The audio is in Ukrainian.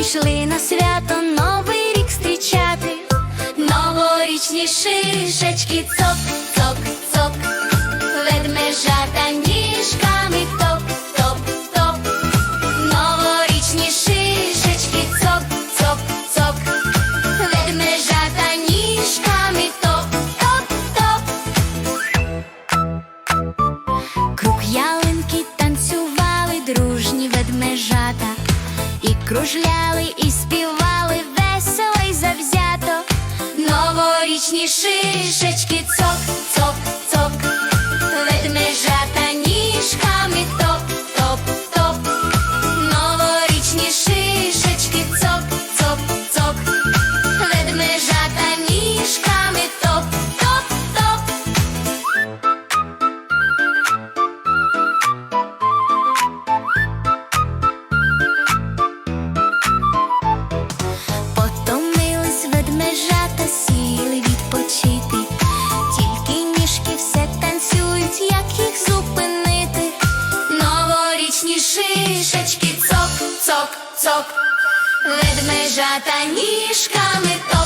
Пішли на свято новий рік зустрічати, новорічні шишечки цоп. кружляли і співали весело і завзято, новорічні шишечки. цок-цок, ведмежата ніжками.